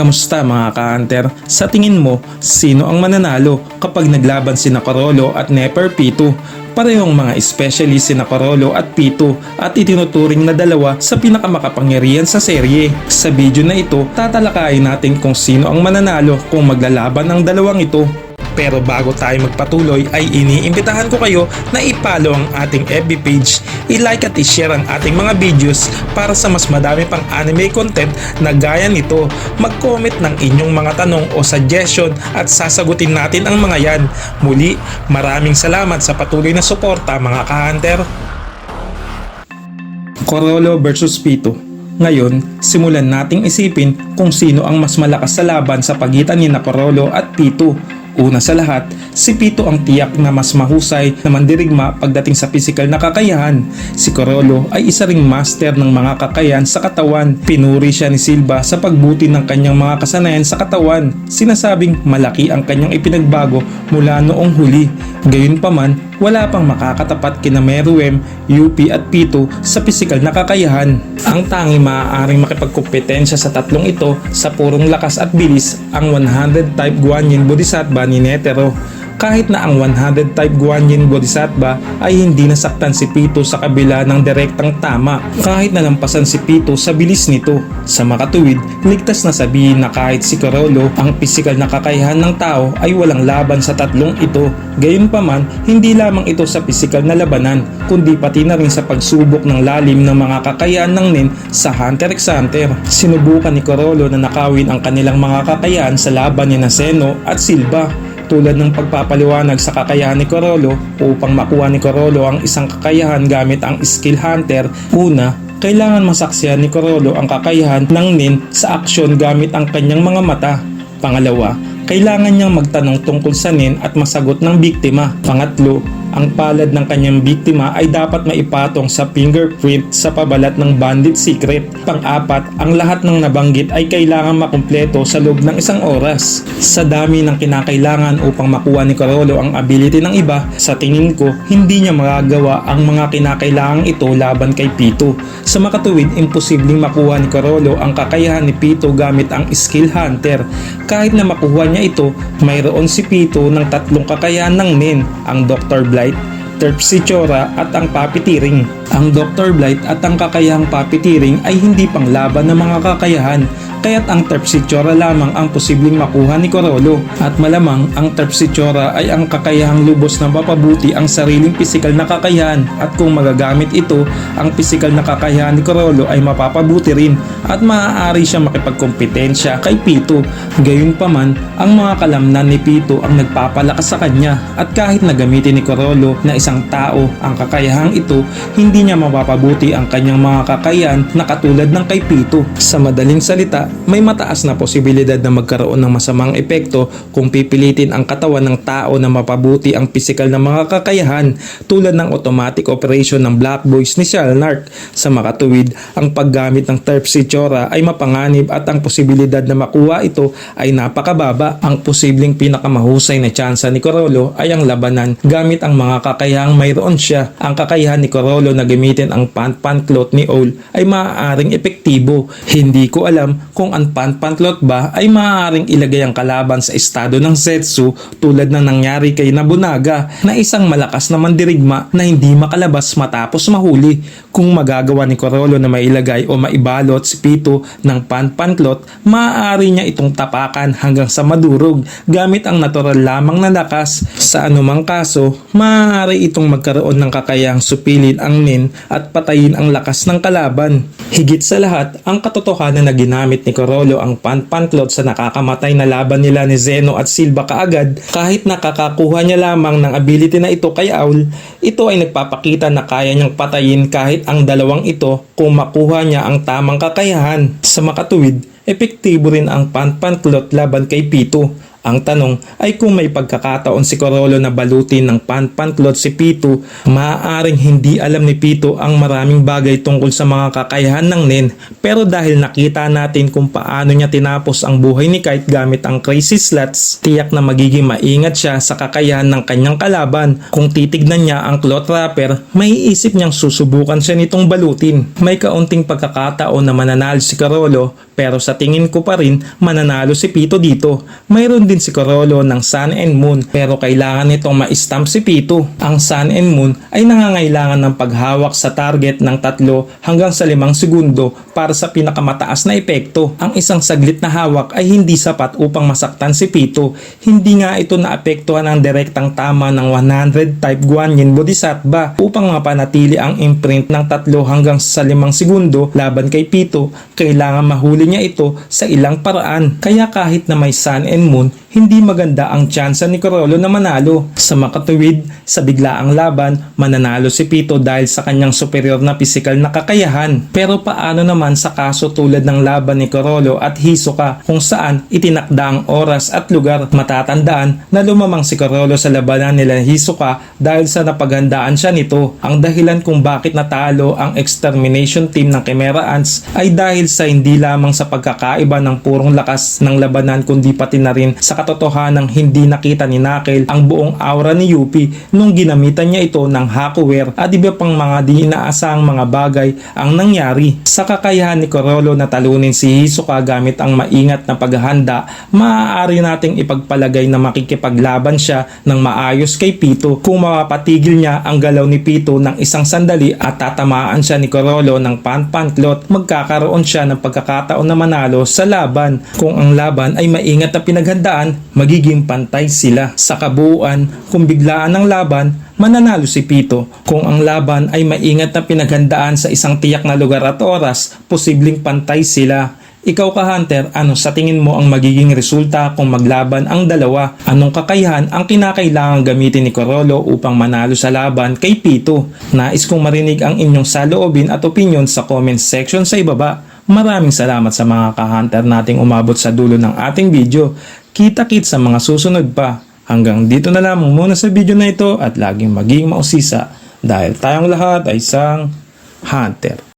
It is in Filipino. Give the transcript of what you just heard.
Kamusta mga ka-hunter? Sa tingin mo, sino ang mananalo kapag naglaban si Nakarolo at Neper Pito? Parehong mga specialist si Nakarolo at Pito at itinuturing na dalawa sa pinakamakapangyarihan sa serye. Sa video na ito, tatalakayin natin kung sino ang mananalo kung maglalaban ng dalawang ito. Pero bago tayo magpatuloy ay iniimbitahan ko kayo na ipalo ang ating FB page, i-like at i-share ang ating mga videos para sa mas madami pang anime content na gaya nito. Mag-comment ng inyong mga tanong o suggestion at sasagutin natin ang mga yan. Muli, maraming salamat sa patuloy na suporta mga ka-hunter. Corolo versus Pito. Ngayon, simulan nating isipin kung sino ang mas malakas sa laban sa pagitan ni na at Pito. Una sa lahat, si Pito ang tiyak na mas mahusay na mandirigma pagdating sa pisikal na kakayahan. Si Corolo ay isa ring master ng mga kakayahan sa katawan. Pinuri siya ni Silva sa pagbuti ng kanyang mga kasanayan sa katawan. Sinasabing malaki ang kanyang ipinagbago mula noong huli. Gayunpaman, wala pang makakatapat kina Meruem, UP at Pito sa pisikal na kakayahan. Ang tangi maaaring makipagkumpetensya sa tatlong ito sa purong lakas at bilis ang 100 type Guanyin Bodhisattva ni Netero. Kahit na ang 100 type Guanyin Bodhisattva ay hindi nasaktan si Pito sa kabila ng direktang tama kahit nalampasan si Pito sa bilis nito. Sa makatuwid, ligtas na sabihin na kahit si Corolo ang pisikal na kakayahan ng tao ay walang laban sa tatlong ito. Gayunpaman, hindi lamang ito sa pisikal na labanan kundi pati na rin sa pagsubok ng lalim ng mga kakayahan ng Nin sa Hunter x Hunter. Sinubukan ni Corolo na nakawin ang kanilang mga kakayahan sa laban ni Naseno at Silva tulad ng pagpapaliwanag sa kakayahan ni Corolo upang makuha ni Corolo ang isang kakayahan gamit ang skill hunter. Una, kailangan masaksihan ni Corolo ang kakayahan ng Nin sa aksyon gamit ang kanyang mga mata. Pangalawa, kailangan niyang magtanong tungkol sa Nin at masagot ng biktima. Pangatlo, ang palad ng kanyang biktima ay dapat maipatong sa fingerprint sa pabalat ng bandit secret. Pang-apat, ang lahat ng nabanggit ay kailangan makumpleto sa loob ng isang oras. Sa dami ng kinakailangan upang makuha ni Carolo ang ability ng iba, sa tingin ko, hindi niya magagawa ang mga kinakailangan ito laban kay Pito. Sa makatuwid, imposibleng makuha ni Carolo ang kakayahan ni Pito gamit ang skill hunter. Kahit na makuha niya ito, mayroon si Pito ng tatlong kakayahan ng Nin, ang Dr. Blight, Terpsichora at ang Papitiring. Ang Dr. Blight at ang kakayahang Papitiring ay hindi panglaban ng mga kakayahan kaya't ang Terpsichora lamang ang posibleng makuha ni Corolo at malamang ang Terpsichora ay ang kakayahang lubos na mapabuti ang sariling pisikal na kakayahan at kung magagamit ito, ang pisikal na kakayahan ni Corolo ay mapapabuti rin at maaari siya makipagkompetensya kay Pito. Gayunpaman, ang mga kalamnan ni Pito ang nagpapalakas sa kanya at kahit na gamitin ni Corolo na isang tao ang kakayahang ito, hindi niya mapapabuti ang kanyang mga kakayahan na katulad ng kay Pito. Sa madaling salita, may mataas na posibilidad na magkaroon ng masamang epekto kung pipilitin ang katawan ng tao na mapabuti ang pisikal na mga kakayahan tulad ng automatic operation ng Black Boys ni Shalnark. Sa makatuwid, ang paggamit ng Terpsichora ay mapanganib at ang posibilidad na makuha ito ay napakababa. Ang posibleng pinakamahusay na tsansa ni Corolo ay ang labanan gamit ang mga kakayahang mayroon siya. Ang kakayahan ni Corolo na gamitin ang pan-pan-cloth ni Ol ay maaaring epektibo. Hindi ko alam kung ang pan-pan-cloth ba ay maaaring ilagay ang kalaban sa estado ng Zetsu tulad ng nangyari kay Nabunaga na isang malakas na mandirigma na hindi makalabas matapos mahuli. Kung magagawa ni Corolo na mailagay o maibalot si Pito ng pan-pan-cloth, maaari niya itong tapakan hanggang sa madurog gamit ang natural lamang na lakas. Sa anumang kaso, maaari itong magkaroon ng kakayahang supilin ang nin at patayin ang lakas ng kalaban. Higit sa lahat, ang katotohanan na ginamit ni Corolo ang pan-pan-cloth sa nakakamatay na laban nila ni Zeno at Silva kaagad kahit nakakakuha niya lamang ng ability na ito kay Aul, ito ay nagpapakita na kaya niyang patayin kahit ang dalawang ito kung makuha niya ang tamang kakayahan. Sa makatuwid, epektibo rin ang pan-pan-cloth laban kay Pito. Ang tanong ay kung may pagkakataon si Corolo na balutin ng pan-pan-cloth si Pito, maaaring hindi alam ni Pito ang maraming bagay tungkol sa mga kakayahan ng Nen. Pero dahil nakita natin kung paano niya tinapos ang buhay ni Kite gamit ang crazy slots, tiyak na magiging maingat siya sa kakayahan ng kanyang kalaban. Kung titignan niya ang cloth wrapper, may isip niyang susubukan siya nitong balutin. May kaunting pagkakataon na mananalo si Corolo pero sa tingin ko pa rin mananalo si Pito dito. Mayroon din si Corolo ng Sun and Moon pero kailangan nitong ma-stamp si Pito. Ang Sun and Moon ay nangangailangan ng paghawak sa target ng tatlo hanggang sa limang segundo para sa pinakamataas na epekto. Ang isang saglit na hawak ay hindi sapat upang masaktan si Pito. Hindi nga ito naapektuhan ng direktang tama ng 100 type Guanyin Bodhisattva upang mapanatili ang imprint ng tatlo hanggang sa limang segundo laban kay Pito. Kailangan mahuli niya ito sa ilang paraan. Kaya kahit na may Sun and Moon, hindi maganda ang tsansa ni Corolo na manalo. Sa makatuwid, sa biglaang laban, mananalo si Pito dahil sa kanyang superior na pisikal na kakayahan. Pero paano naman sa kaso tulad ng laban ni Corolo at Hisoka kung saan itinakda ang oras at lugar matatandaan na lumamang si Corolo sa labanan nila Hisoka dahil sa napaghandaan siya nito. Ang dahilan kung bakit natalo ang extermination team ng Chimera Ants ay dahil sa hindi lamang sa pagkakaiba ng purong lakas ng labanan kundi pati na rin sa katotohanan hindi nakita ni Knuckle ang buong aura ni Yuppie nung ginamitan niya ito ng Hakuware at iba pang mga di inaasahang mga bagay ang nangyari. Sa kakayahan ni Corolo na talunin si Hisoka gamit ang maingat na paghahanda, maaari nating ipagpalagay na makikipaglaban siya ng maayos kay Pito kung mapapatigil niya ang galaw ni Pito ng isang sandali at tatamaan siya ni Corolo ng panpanklot, magkakaroon siya ng pagkakataon na manalo sa laban. Kung ang laban ay maingat na pinaghandaan, magiging pantay sila. Sa kabuuan, kung biglaan ang laban, mananalo si Pito. Kung ang laban ay maingat na pinaghandaan sa isang tiyak na lugar at oras, posibleng pantay sila. Ikaw ka Hunter, ano sa tingin mo ang magiging resulta kung maglaban ang dalawa? Anong kakayahan ang kinakailangan gamitin ni Corolo upang manalo sa laban kay Pito? Nais kong marinig ang inyong saloobin at opinion sa comment section sa ibaba. Maraming salamat sa mga ka-hunter nating umabot sa dulo ng ating video. Kita-kit sa mga susunod pa. Hanggang dito na lamang muna sa video na ito at laging maging mausisa dahil tayong lahat ay isang hunter.